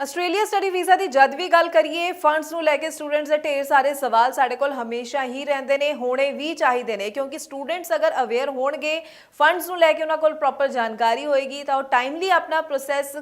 Australia study visa ਦੀ ਜਦ ਵੀ ਗੱਲ ਕਰੀਏ ਫੰਡਸ ਨੂੰ ਲੈ ਕੇ ਸਟੂਡੈਂਟਸ ਦੇ ਢੇਰ ਸਾਰੇ ਸਵਾਲ ਸਾਡੇ ਕੋਲ ਹਮੇਸ਼ਾ ਹੀ ਰਹਿੰਦੇ ਨੇ, ਹੋਣੇ ਵੀ ਚਾਹੀਦੇ ਨੇ, ਕਿਉਂਕਿ ਸਟੂਡੈਂਟਸ ਅਗਰ ਅਵੇਅਰ ਹੋਣਗੇ ਫੰਡਸ ਨੂੰ ਲੈ ਕੇ ਉਹਨਾਂ ਕੋਲ ਪ੍ਰੋਪਰ ਜਾਣਕਾਰੀ ਹੋਏਗੀ, ਤਾਂ ਉਹ ਟਾਈਮਲੀ ਆਪਣਾ ਪ੍ਰੋਸੈਸ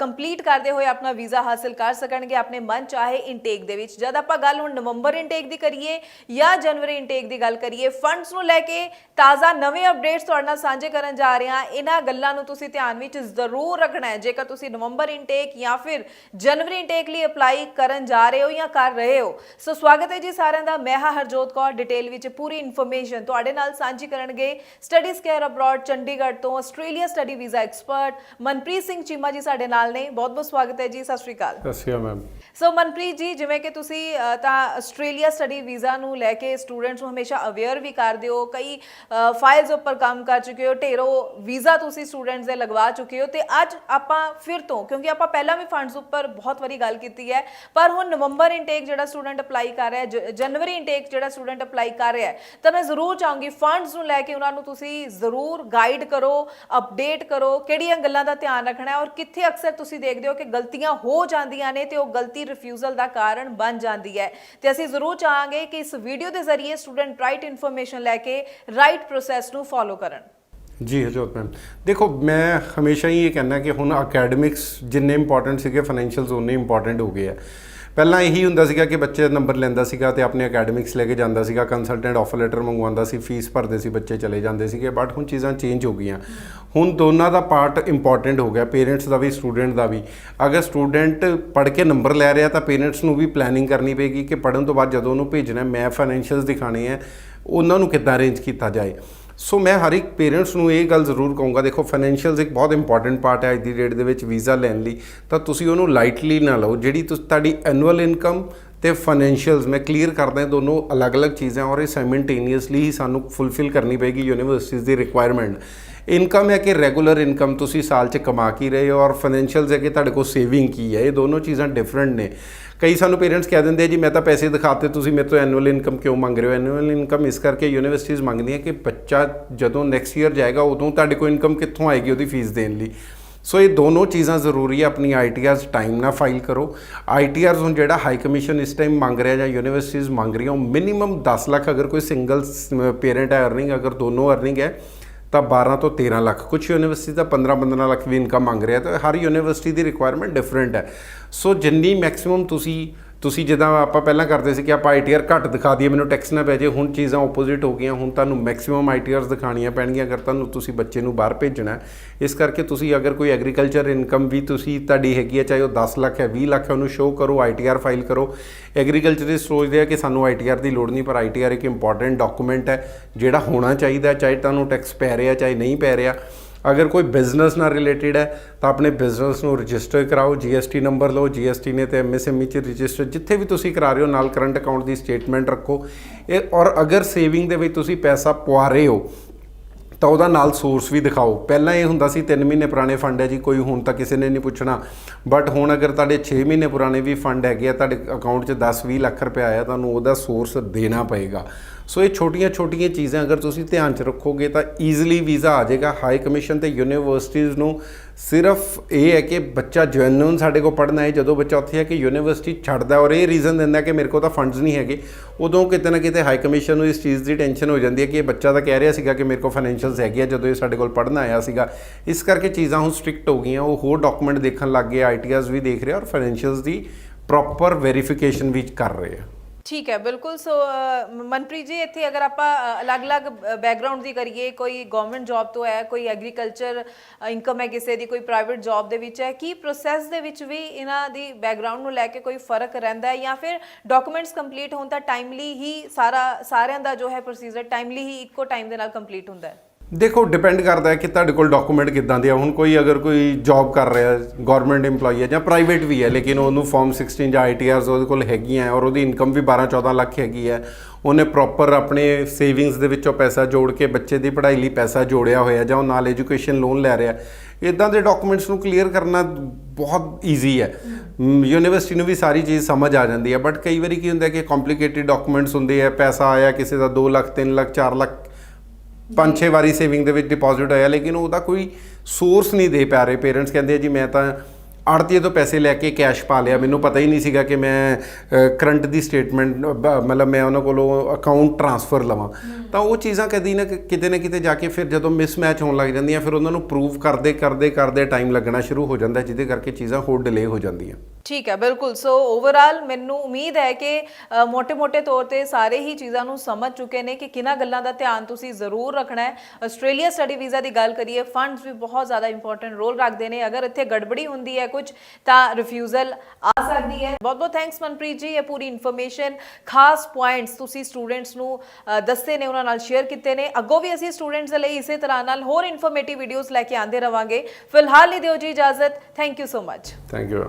ਕੰਪਲੀਟ ਕਰਦੇ ਹੋਏ ਆਪਣਾ ਵੀਜ਼ਾ ਹਾਸਲ ਕਰ ਸਕਣਗੇ, ਆਪਣੇ ਮਨ ਚਾਹੇ ਇਨਟੇਕ ਦੇ ਵਿੱਚ। ਜਦ ਆਪਾਂ ਗੱਲ ਹੁਣ ਨਵੰਬਰ ਇਨਟੇਕ ਦੀ ਕਰੀਏ ਜਾਂ ਜਨਵਰੀ ਇਨਟੇਕ ਦੀ ਗੱਲ ਕਰੀਏ ਫੰਡਸ ਨੂੰ ਲੈ ਕੇ ਤਾਜ਼ਾ ਨਵੇਂ ਅਪਡੇਟਸ ਤੁਹਾਡੇ ਨਾਲ ਸਾਂਝੇ ਕਰਨ ਜਾ ਰਹੇ ਹਾਂ। ਇਹਨਾਂ ਗੱਲਾਂ ਨੂੰ ਤੁਸੀਂ ਧਿਆਨ ਵਿੱਚ ਜ਼ਰੂਰ ਰੱਖਣਾ ਹੈ। ਜੇਕਰ ਤੁਸੀਂ ਨਵੰਬਰ ਇਨਟੇਕ ਜਾਂ ਫਿਰ ਜਨਵਰੀ ਇਨਟੇਕ ਲਈ ਅਪਲਾਈ ਕਰਨ ਜਾ ਰਹੇ ਹੋ ਜਾਂ ਕਰ ਰਹੇ ਹੋ? ਸੋ ਸਵਾਗਤ ਹੈ ਜੀ ਸਾਰਿਆਂ ਦਾ। ਮੈਂ ਹਾਂ ਹਰਜੋਤ ਕੌਰ। ਡਿਟੇਲ ਵਿੱਚ ਪੂਰੀ ਇਨਫੋਰਮੇਸ਼ਨ ਤੁਹਾਡੇ ਨਾਲ ਸਾਂਝੀ ਕਰਨਗੇ। ਸਟੱਡੀਜ਼ ਕੇਅਰ ਅਬਰਾਡ ਚੰਡੀਗੜ੍ਹ ਤੋਂ Australia study visa expert Manpreet Singh Cheema ji ਸਾਡੇ ਨਾਲ ਨੇ। ਬਹੁਤ ਬਹੁਤ ਸਵਾਗਤ ਹੈ ਜੀ। ਸਤਿ ਸ਼੍ਰੀ ਅਕਾਲ। ਸਤਿ ਸ਼੍ਰੀ ਅਕਾਲ ਮੈਮ। ਸੋ ਮਨਪ੍ਰੀਤ ਜੀ ਜਿਵੇਂ ਕਿ ਤੁਸੀਂ ਤਾਂ ਆਸਟ੍ਰੇਲੀਆ ਸਟੱਡੀ ਵੀਜ਼ਾ ਨੂੰ ਲੈ ਕੇ ਸਟੂਡੈਂਟਸ ਨੂੰ ਹਮੇਸ਼ਾ ਅਵੇਅਰ ਵੀ ਕਰਦੇ ਹੋ। ਕਈ ਫਾਈਲਸ ਉੱਪਰ ਕੰਮ ਕਰ ਚੁੱਕੇ ਹੋ। ਢੇਰੋ ਵੀਜ਼ਾ ਤੁਸੀਂ ਸਟੂਡੈਂਟਸ ਦੇ ਲਗਵਾ ਚੁੱਕੇ ਹੋ। ਤੇ ਅੱਜ ਆਪਾਂ ਫਿਰ ਤੋਂ ਕਿਉਂਕਿ ਆਪਾਂ ਪਹਿਲਾਂ ਵੀ ਫੰਡਸ ਉੱਪਰ ਬਹੁਤ ਵਾਰੀ ਗੱਲ ਕੀਤੀ ਹੈ। ਪਰ ਹੁਣ ਨਵੰਬਰ ਇਨਟੇਕ ਜਿਹੜਾ ਸਟੂਡੈਂਟ ਅਪਲਾਈ ਕਰ ਰਿਹਾ ਹੈ, ਜ- ਜਨਵਰੀ ਇਨਟੇਕ ਜਿਹੜਾ ਸਟੂਡੈਂਟ ਅਪਲਾਈ ਕਰ ਰਿਹਾ ਹੈ, ਤਾਂ ਮੈਂ ਜ਼ਰੂਰ ਚਾਹੂੰਗੀ ਫੰਡਸ ਨੂੰ ਲੈ ਕੇ ਉਹਨਾਂ ਨੂੰ ਤੁਸੀਂ ਜ਼ਰੂਰ ਗਾਈਡ ਕਰੋ ਅਪਡੇਟ ਕਰੋ, ਕਿਹੜੀਆਂ ਗੱਲਾਂ ਦਾ ਧਿਆਨ ਰੱਖਣਾ ਹੈ ਔਰ ਕਿੱਥੇ ਅਕਸਰ ਤੁਸੀਂ ਦੇਖਦੇ ਹੋ ਕਿ ਗਲਤੀਆਂ ਹੋ ਜਾਂਦੀਆਂ ਨੇ ਤੇ ਉਹ ਗਲਤੀ ਰਿਫਿਊਜ਼ਲ ਦਾ ਕਾਰਨ ਬਣ ਜਾਂਦੀ ਹੈ। ਤੇ ਅਸੀਂ ਜ਼ਰੂਰ ਚਾਹਾਂਗੇ ਕਿ ਇਸ ਵੀਡੀਓ ਦੇ ਜ਼ਰੀਏ ਸਟੂਡੈਂਟ ਰਾਈਟ ਇਨਫੋਰਮੇਸ਼ਨ ਲੈ ਕੇ ਰਾਈਟ ਪ੍ਰੋਸੈਸ ਨੂੰ ਫੋਲੋ ਕਰਨ। ਜੀ ਹਜੋਤ ਮੈਮ। ਦੇਖੋ, ਮੈਂ ਹਮੇਸ਼ਾ ਹੀ ਇਹ ਕਹਿੰਦਾ ਕਿ ਹੁਣ ਅਕੈਡਮਿਕਸ ਜਿੰਨੇ ਇੰਪੋਰਟੈਂਟ ਸੀਗੇ ਫਾਈਨੈਂਸ਼ੀਅਲਸ ਉਨੇ ਇੰਪੋਰਟੈਂਟ ਹੋ ਗਏ ਆ। ਪਹਿਲਾਂ ਇਹੀ ਹੁੰਦਾ ਸੀਗਾ ਕਿ ਬੱਚੇ ਨੰਬਰ ਲੈਂਦਾ ਸੀਗਾ ਤੇ ਆਪਣੇ ਅਕੈਡਮਿਕਸ ਲੈ ਕੇ ਜਾਂਦਾ ਸੀਗਾ ਕੰਸਲਟੈਂਟ ਆਫਰ ਲੈਟਰ ਮੰਗਵਾਉਂਦਾ ਸੀ ਫੀਸ ਭਰਦੇ ਸੀ, ਬੱਚੇ ਚਲੇ ਜਾਂਦੇ ਸੀਗੇ ਬਟ ਹੁਣ ਚੀਜ਼ਾਂ ਚੇਂਜ ਹੋ ਗਈਆਂ। ਹੁਣ ਦੋਨਾਂ ਦਾ ਪਾਰਟ ਇੰਪੋਰਟੈਂਟ ਹੋ ਗਿਆ ਪੇਰੈਂਟਸ ਦਾ ਵੀ ਸਟੂਡੈਂਟ ਦਾ ਵੀ। ਅਗਰ ਸਟੂਡੈਂਟ ਪੜ੍ਹ ਕੇ ਨੰਬਰ ਲੈ ਰਿਹਾ, ਤਾਂ ਪੇਰੈਂਟਸ ਨੂੰ ਵੀ ਪਲੈਨਿੰਗ ਕਰਨੀ ਪਏਗੀ ਕਿ ਪੜ੍ਹਨ ਤੋਂ ਬਾਅਦ ਜਦੋਂ ਉਹਨੂੰ ਭੇਜਣਾ, ਮੈਂ ਫਾਈਨੈਂਸ਼ੀਅਲਸ ਦਿਖਾਣੇ ਆ, ਉਹਨਾਂ ਨੂੰ ਕਿੱਦਾਂ ਅਰੇਂਜ ਕੀਤਾ ਜਾਏ। ਸੋ ਮੈਂ ਹਰ ਇੱਕ ਪੇਰੈਂਟਸ ਨੂੰ ਇਹ ਗੱਲ ਜ਼ਰੂਰ ਕਹੂੰਗਾ, ਦੇਖੋ ਫਾਈਨੈਂਸ਼ੀਅਲਸ ਇੱਕ ਬਹੁਤ ਇੰਪੋਰਟੈਂਟ ਪਾਰਟ ਹੈ ਅੱਜ ਦੀ ਡੇਟ ਦੇ ਵਿੱਚ ਵੀਜ਼ਾ ਲੈਣ ਲਈ। ਤਾਂ ਤੁਸੀਂ ਉਹਨੂੰ ਲਾਈਟਲੀ ਨਾ ਲਓ, ਜਿਹੜੀ ਤੁਸੀਂ, ਤੁਹਾਡੀ ਐਨੂਅਲ ਇਨਕਮ ਤੇ ਫਾਈਨੈਂਸ਼ੀਅਲਸ ਮੈਂ ਕਲੀਅਰ ਕਰਦਾ ਹਾਂ, ਦੋਨੋਂ ਅਲੱਗ-ਅਲੱਗ ਚੀਜ਼ਾਂ ਔਰ ਇਹ ਸਾਈਮਲਟੇਨੀਅਸਲੀ ਹੀ ਸਾਨੂੰ ਫੁੱਲਫਿਲ ਕਰਨੀ ਪਏਗੀ ਯੂਨੀਵਰਸਿਟੀਜ਼ ਦੀ ਰਿਕੁਆਇਰਮੈਂਟ ਇਨਕਮ ਹੈ ਕਿ ਰੈਗੂਲਰ ਇਨਕਮ ਤੁਸੀਂ ਸਾਲ 'ਚ ਕਮਾ ਕੀ ਰਹੇ ਹੋ ਔਰ ਫਾਈਨੈਂਸ਼ੀਅਲਸ ਹੈ ਕਿ ਤੁਹਾਡੇ ਕੋਲ ਸੇਵਿੰਗ ਕੀ ਹੈ, ਇਹ ਦੋਨੋਂ ਚੀਜ਼ਾਂ ਡਿਫਰੈਂਟ ਨੇ। ਕਈ ਸਾਨੂੰ ਪੇਰੈਂਟਸ ਕਹਿ ਦਿੰਦੇ ਆ, ਜੀ ਮੈਂ ਤਾਂ ਪੈਸੇ ਦਿਖਾਤੇ, ਤੁਸੀਂ ਮੇਰੇ ਤੋਂ ਐਨੂਅਲ ਇਨਕਮ ਕਿਉਂ ਮੰਗ ਰਹੇ ਹੋ? ਐਨੂਅਲ ਇਨਕਮ ਇਸ ਕਰਕੇ ਯੂਨੀਵਰਸਿਟੀਜ਼ ਮੰਗਦੀਆਂ ਕਿ ਬੱਚਾ ਜਦੋਂ ਨੈਕਸਟ ਈਅਰ ਜਾਏਗਾ, ਉਦੋਂ ਤੁਹਾਡੇ ਕੋਲ ਇਨਕਮ ਕਿੱਥੋਂ ਆਏਗੀ ਉਹਦੀ ਫੀਸ ਦੇਣ ਲਈ। ਸੋ ਇਹ ਦੋਨੋਂ ਚੀਜ਼ਾਂ ਜ਼ਰੂਰੀ ਹੈ ਆਪਣੀ ਆਈਟੀਆਰਸ ਟਾਈਮ ਨਾਲ ਫਾਈਲ ਕਰੋ। ਆਈਟੀਆਰਸ ਹੁਣ ਜਿਹੜਾ ਹਾਈ ਕਮਿਸ਼ਨ ਇਸ ਟਾਈਮ ਮੰਗ ਰਿਹਾ ਜਾਂ ਯੂਨੀਵਰਸਿਟੀਜ਼ ਮੰਗ ਰਹੀਆਂ, ਉਹ ਮਿਨੀਮਮ 10 ਲੱਖ ਅਗਰ ਕੋਈ ਸਿੰਗਲ ਪੇਰੈਂਟ ਹੈ ਅਰਨਿੰਗ ਅਗਰ ਦੋਨੋਂ ਅਰਨਿੰਗ ਹੈ, ਤਾਂ 12 ਤੋਂ 13 ਲੱਖ। ਕੁਝ ਯੂਨੀਵਰਸਿਟੀ ਦਾ 15 15 ਲੱਖ ਵੀ ਇਨਕਮ ਮੰਗ ਰਿਹਾ, ਤਾਂ ਹਰ ਯੂਨੀਵਰਸਿਟੀ ਦੀ ਰਿਕੁਆਇਰਮੈਂਟ ਡਿਫਰੈਂਟ ਹੈ। ਸੋ ਜਿੰਨੀ ਮੈਕਸਿਮਮ ਤੁਸੀਂ ਤੁਸੀਂ ਜਿੱਦਾਂ ਆਪਾਂ ਪਹਿਲਾਂ ਕਰਦੇ ਸੀ ਕਿ ਆਪਾਂ ਆਈਟੀਆਰ ਘੱਟ ਦਿਖਾ ਦਈਏ, ਮੈਨੂੰ ਟੈਕਸ ਨਾ ਪੈ ਜੇ, ਹੁਣ ਚੀਜ਼ਾਂ ਆਪੋਜ਼ਿਟ ਹੋ ਗਈਆਂ, ਹੁਣ ਤੁਹਾਨੂੰ ਮੈਕਸਿਮਮ ਆਈਟੀਆਰਸ ਦਿਖਾਣੀਆਂ ਪੈਣਗੀਆਂ, ਅਗਰ ਤੁਹਾਨੂੰ ਤੁਸੀਂ ਬੱਚੇ ਨੂੰ ਬਾਹਰ ਭੇਜਣਾ ਇਸ ਕਰਕੇ ਤੁਸੀਂ ਅਗਰ ਕੋਈ ਐਗਰੀਕਲਚਰ ਇਨਕਮ ਵੀ ਤੁਸੀਂ, ਤੁਹਾਡੀ ਹੈਗੀ ਹੈ, ਚਾਹੇ ਉਹ 10 ਲੱਖ ਹੈ 20 ਲੱਖ ਹੈ, ਉਹਨੂੰ ਸ਼ੋਅ ਕਰੋ ਆਈਟੀਆਰ ਫਾਈਲ ਕਰੋ। ਐਗਰੀਕਲਚਰਿਸਟ ਸੋਚਦੇ ਆ ਕਿ ਸਾਨੂੰ ਆਈਟੀਆਰ ਦੀ ਲੋੜ ਨਹੀਂ, ਪਰ ਆਈਟੀਆਰ ਇੱਕ ਇੰਪੋਰਟੈਂਟ ਡਾਕੂਮੈਂਟ ਹੈ, ਜਿਹੜਾ ਹੋਣਾ ਚਾਹੀਦਾ ਚਾਹੇ ਤੁਹਾਨੂੰ ਟੈਕਸ ਪੈ ਰਿਹਾ, ਚਾਹੇ ਨਹੀਂ ਪੈ ਰਿਹਾ। ਅਗਰ ਕੋਈ ਬਿਜ਼ਨਸ ਨਾਲ ਰਿਲੇਟਡ ਹੈ, ਤਾਂ ਆਪਣੇ ਬਿਜ਼ਨਸ ਨੂੰ ਰਜਿਸਟਰ ਕਰਾਓ ਜੀਐਸਟੀ ਨੰਬਰ ਲਓ ਜੀਐਸਟੀ ਨੇ ਤੇ ਐਮਐਸਐਮਈ ਚ ਰਜਿਸਟਰ ਜਿੱਥੇ ਵੀ ਤੁਸੀਂ ਕਰਾ ਰਹੇ ਹੋ, ਨਾਲ ਕਰੰਟ ਅਕਾਊਂਟ ਦੀ ਸਟੇਟਮੈਂਟ ਰੱਖੋ। ਇਹ ਔਰ ਅਗਰ ਸੇਵਿੰਗ ਦੇ ਵਿੱਚ ਤੁਸੀਂ ਪੈਸਾ ਪਵਾ ਰਹੇ ਹੋ, ਤਾਂ ਉਹਦਾ ਨਾਲ ਸੋਰਸ ਵੀ ਦਿਖਾਓ। ਪਹਿਲਾਂ ਇਹ ਹੁੰਦਾ ਸੀ 3 ਮਹੀਨੇ ਪੁਰਾਣੇ ਫੰਡ ਹੈ ਜੀ, ਕੋਈ ਹੁਣ ਤਾਂ ਕਿਸੇ ਨੇ ਨਹੀਂ ਪੁੱਛਣਾ। ਬਟ ਹੁਣ ਅਗਰ ਤੁਹਾਡੇ 6 ਮਹੀਨੇ ਪੁਰਾਣੇ ਵੀ ਫੰਡ ਹੈਗੇ ਆ, ਤੁਹਾਡੇ ਅਕਾਊਂਟ 'ਚ 10-20 ਲੱਖ ਰੁਪਏ ਆਇਆ, ਤੁਹਾਨੂੰ ਉਹਦਾ ਸੋਰਸ ਦੇਣਾ ਪਏਗਾ। ਸੋ ਇਹ ਛੋਟੀਆਂ-ਛੋਟੀਆਂ ਚੀਜ਼ਾਂ ਅਗਰ ਤੁਸੀਂ ਧਿਆਨ 'ਚ ਰੱਖੋਗੇ ਤਾਂ ਈਜ਼ੀਲੀ ਵੀਜ਼ਾ ਆ ਜਾਏਗਾ। ਹਾਈ ਕਮਿਸ਼ਨ ਤੇ ਯੂਨੀਵਰਸਿਟੀਜ਼ ਨੂੰ ਸਿਰਫ ਇਹ ਹੈ ਕਿ ਬੱਚਾ ਜੈਨੂਨ ਸਾਡੇ ਕੋਲ ਪੜ੍ਹਨਾ ਹੈ। ਜਦੋਂ ਬੱਚਾ ਉੱਥੇ ਹੈ ਕਿ ਯੂਨੀਵਰਸਿਟੀ ਛੱਡਦਾ ਔਰ ਇਹ ਰੀਜ਼ਨ ਦਿੰਦਾ ਕਿ ਮੇਰੇ ਕੋਲ ਤਾਂ ਫੰਡਸ ਨਹੀਂ ਹੈਗੇ, ਉਦੋਂ ਕਿਤੇ ਨਾ ਕਿਤੇ ਹਾਈ ਕਮਿਸ਼ਨ ਨੂੰ ਇਸ ਚੀਜ਼ ਦੀ ਟੈਨਸ਼ਨ ਹੋ ਜਾਂਦੀ ਹੈ ਕਿ ਇਹ ਬੱਚਾ ਤਾਂ ਕਹਿ ਰਿਹਾ ਸੀਗਾ ਕਿ ਮੇਰੇ ਕੋਲ ਫਾਈਨੈਂਸ਼ੀਅਲਸ ਹੈਗੇ ਆ, ਜਦੋਂ ਇਹ ਸਾਡੇ ਕੋਲ ਪੜ੍ਹਨ ਆਇਆ ਸੀਗਾ। ਇਸ ਕਰਕੇ ਚੀਜ਼ਾਂ ਹੁਣ ਸਟ੍ਰਿਕਟ ਹੋ ਗਈਆਂ। ਉਹ ਹੋਰ ਡਾਕੂਮੈਂਟ ਦੇਖਣ ਲੱਗ ਗਏ ਆਈਟੀਆਸ ਵੀ ਦੇਖ ਰਿਹਾ ਔਰ ਫਾਈਨੈਂਸ਼ੀਅਲਸ ਦੀ ਪ੍ਰੋਪਰ ਵੈਰੀਫਿਕੇਸ਼ਨ ਵੀ ਕਰ ਰਹੇ ਆ। ਠੀਕ ਹੈ, ਬਿਲਕੁਲ। ਸੋ ਮਨਪ੍ਰੀਤ ਜੀ, ਇੱਥੇ ਅਗਰ ਆਪਾਂ ਅਲੱਗ-ਅਲੱਗ ਬੈਕਗ੍ਰਾਉਂਡ ਦੀ ਕਰੀਏ, ਕੋਈ ਗਵਰਨਮੈਂਟ ਜੌਬ ਤੋਂ ਹੈ, ਕੋਈ ਐਗਰੀਕਲਚਰ ਇਨਕਮ ਹੈ ਕਿਸੇ ਦੀ, ਕੋਈ ਪ੍ਰਾਈਵੇਟ ਜੌਬ ਦੇ ਵਿੱਚ ਹੈ, ਕੀ ਪ੍ਰੋਸੈਸ ਦੇ ਵਿੱਚ ਵੀ ਇਹਨਾਂ ਦੀ ਬੈਕਗ੍ਰਾਉਂਡ ਨੂੰ ਲੈ ਕੇ ਕੋਈ ਫ਼ਰਕ ਰਹਿੰਦਾ ਹੈ? ਜਾਂ ਫਿਰ ਡਾਕੂਮੈਂਟਸ ਕੰਪਲੀਟ ਹੋਣ ਤਾਂ ਟਾਈਮਲੀ ਹੀ ਸਾਰਾ, ਸਾਰਿਆਂ ਦਾ ਜੋ ਹੈ ਪ੍ਰੋਸੀਜਰ ਟਾਈਮਲੀ ਹੀ ਇੱਕੋ ਟਾਈਮ ਦੇ ਨਾਲ ਕੰਪਲੀਟ ਹੁੰਦਾ ਹੈ? ਦੇਖੋ ਡਿਪੈਂਡ ਕਰਦਾ ਹੈ ਕਿ ਤੁਹਾਡੇ ਕੋਲ ਡਾਕੂਮੈਂਟ ਕਿੱਦਾਂ ਦੇ ਆ। ਹੁਣ ਕੋਈ ਅਗਰ ਕੋਈ ਜੌਬ ਕਰ ਰਿਹਾ ਗਵਰਨਮੈਂਟ EMPLOYE ਹੈ ਜਾਂ ਪ੍ਰਾਈਵੇਟ ਵੀ ਹੈ, ਲੇਕਿਨ ਉਹਨੂੰ ਫਾਰਮ 16 ਜਾਂ ਆਈਟੀਆਰਸ ਉਹਦੇ ਕੋਲ ਹੈਗੀਆਂ ਔਰ ਉਹਦੀ ਇਨਕਮ ਵੀ 12 14 ਲੱਖ ਹੈਗੀ ਹੈ, ਉਹਨੇ ਪ੍ਰੋਪਰ ਆਪਣੇ ਸੇਵਿੰਗਸ ਦੇ ਵਿੱਚੋਂ ਪੈਸਾ ਜੋੜ ਕੇ ਬੱਚੇ ਦੀ ਪੜ੍ਹਾਈ ਲਈ ਪੈਸਾ ਜੋੜਿਆ ਹੋਇਆ ਜਾਂ ਉਹ ਨਾਲ ਐਜੂਕੇਸ਼ਨ ਲੋਨ ਲੈ ਰਿਹਾ ਇਦਾਂ ਦੇ ਡਾਕੂਮੈਂਟਸ ਨੂੰ ਕਲੀਅਰ ਕਰਨਾ ਬਹੁਤ ਈਜ਼ੀ ਹੈ। ਯੂਨੀਵਰਸਿਟੀ ਨੂੰ ਵੀ ਸਾਰੀ ਚੀਜ਼ ਸਮਝ ਆ ਜਾਂਦੀ ਹੈ ਬਟ ਕਈ ਵਾਰੀ ਕੀ ਹੁੰਦਾ ਕਿ ਕੰਪਲਿਕੇਟਿਡ ਡਾਕੂਮੈਂਟਸ ਹੁੰਦੇ ਆ ਪੈਸਾ ਆਇਆ ਕਿਸੇ ਦਾ 2 ਲੱਖ 3 ਲੱਖ 4 ਲੱਖ ਪੰਜ ਛੇ ਵਾਰੀ ਸੇਵਿੰਗ ਦੇ ਵਿੱਚ ਡਿਪੋਜ਼ਿਟ ਹੋਇਆ ਲੇਕਿਨ ਉਹਦਾ ਕੋਈ ਸੋਰਸ ਨਹੀਂ ਦੇ ਪਾ ਰਹੇ ਪੇਰੈਂਟਸ ਕਹਿੰਦੇ ਆ ਜੀ ਮੈਂ ਤਾਂ ਆੜਤੀਏ ਤੋਂ ਪੈਸੇ ਲੈ ਕੇ ਕੈਸ਼ ਪਾ ਲਿਆ ਮੈਨੂੰ ਪਤਾ ਹੀ ਨਹੀਂ ਸੀਗਾ ਕਿ ਮੈਂ ਕਰੰਟ ਦੀ ਸਟੇਟਮੈਂਟ ਮਤਲਬ ਮੈਂ ਉਹਨਾਂ ਕੋਲੋਂ ਅਕਾਊਂਟ ਟ੍ਰਾਂਸਫਰ ਲਵਾਂ। ਤਾਂ ਉਹ ਚੀਜ਼ਾਂ ਕਦੀ ਨਾ ਕਿਤੇ ਨਾ ਕਿਤੇ ਜਾ ਕੇ ਫਿਰ ਜਦੋਂ ਮਿਸਮੈਚ ਹੋਣ ਲੱਗ ਜਾਂਦੀਆਂ ਫਿਰ ਉਹਨਾਂ ਨੂੰ ਪ੍ਰੂਵ ਕਰਦੇ ਕਰਦੇ ਕਰਦੇ ਟਾਈਮ ਲੱਗਣਾ ਸ਼ੁਰੂ ਹੋ ਜਾਂਦਾ ਜਿਹਦੇ ਕਰਕੇ ਚੀਜ਼ਾਂ ਹੋਰ ਡਿਲੇ ਹੋ ਜਾਂਦੀਆਂ। ਠੀਕ ਹੈ, ਬਿਲਕੁਲ। ਸੋ ਓਵਰਆਲ ਮੈਨੂੰ ਉਮੀਦ ਹੈ ਕਿ ਮੋਟੇ ਮੋਟੇ ਤੌਰ ਤੇ ਸਾਰੇ ਹੀ ਚੀਜ਼ਾਂ ਨੂੰ ਸਮਝ ਚੁੱਕੇ ਨੇ ਕਿ ਕਿਨਾਂ ਗੱਲਾਂ ਦਾ ਧਿਆਨ ਤੁਸੀਂ ਜ਼ਰੂਰ ਰੱਖਣਾ ਹੈ। ਆਸਟ੍ਰੇਲੀਆ ਸਟੱਡੀ ਵੀਜ਼ਾ ਦੀ ਗੱਲ ਕਰੀਏ ਫੰਡਸ ਵੀ ਬਹੁਤ ਜ਼ਿਆਦਾ ਇੰਪੋਰਟੈਂਟ ਰੋਲ ਰੱਖਦੇ ਨੇ। ਅਗਰ ਇੱਥੇ ਗੜਬੜੀ ਹੁੰਦੀ ਹੈ ਕੁਝ, ਤਾਂ ਰਿਫਿਊਜ਼ਲ ਆ ਸਕਦੀ ਹੈ। ਬਹੁਤ ਬਹੁਤ ਥੈਂਕਸ ਮਨਪ੍ਰੀਤ ਜੀ, ਇਹ ਪੂਰੀ ਇਨਫੋਰਮੇਸ਼ਨ ਖਾਸ ਪੁਆਇੰਟਸ ਤੁਸੀਂ ਸਟੂਡੈਂਟਸ ਨੂੰ ਦੱਸੇ ਨੇ, ਉਹਨਾਂ ਨਾਲ ਸ਼ੇਅਰ ਕੀਤੇ ਨੇ। ਅੱਗੋਂ ਵੀ ਅਸੀਂ ਸਟੂਡੈਂਟਸ ਦੇ ਲਈ ਇਸੇ ਤਰ੍ਹਾਂ ਨਾਲ ਹੋਰ ਇਨਫੋਰਮੇਟਿਵ ਵੀਡੀਓਜ਼ ਲੈ ਕੇ ਆਉਂਦੇ ਰਵਾਂਗੇ। ਫਿਲਹਾਲ ਲਈ ਦਿਓ ਜੀ ਇਜਾਜ਼ਤ। Thank you so much thank you